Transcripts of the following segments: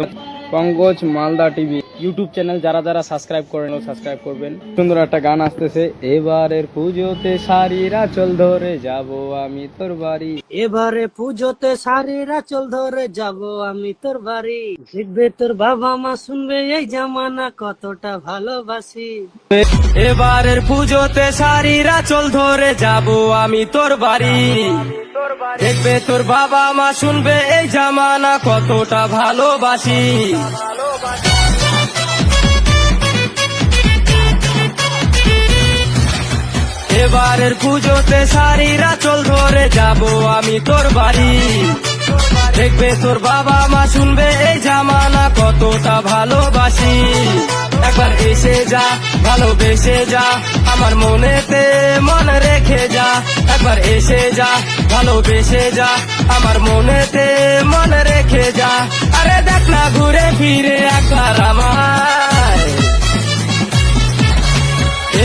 Pankaj Malda TV. YouTube channel যারা যারা subscribe করেন সাবস্ক্রাইব করবেন। সুন্দর একটা গান আসতেছে এবারের পুজোতে শাড়িরা চল ধরে যাব আমি তোর বাড়ি। এবারে পুজোতে শাড়িরা চল ধরে যাব আমি তোর বাড়ি। দেখবে তোর বাবা মা শুনবে এই জামানা কতটা ভালোবাসি। এবারের পুজোতে শাড়িরা চল ধরে যাব আমি তোর বাড়ি। দেখবে তোর বাবা মা শুনবে এই জামানা কতটা ভালোবাসি। এবারের পুজোতে শাড়িরা চল ধরে যাব আমি তোর বাড়ি। দেখবে তোর বাবা মা শুনবে এই জামানা কতটা ভালোবাসি। একবার এসে যা, ভালোবেসে যা, আমার মনেতে মনে রেখে যা। একবার এসে যা, ভালোবেসে যা, আমার মনেতে মনে রেখে যা। আরে দেখ না ঘুরে ফিরে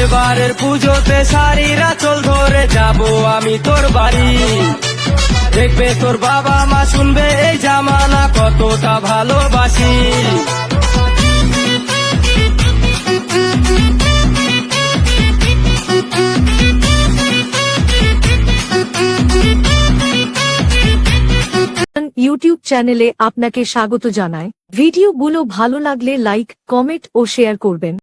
এবারের পুজোতে শাড়িরা চল ধরে যাব আমি তোর বাড়ি। দেখবে তোর বাবা মা শুনবে এই জামানা কতটা ভালোবাসি। ইউটিউব চ্যানেলে আপনাকে স্বাগত জানায় ভিডিওগুলো ভালো লাগলে লাইক, কমেন্ট ও শেয়ার করবেন।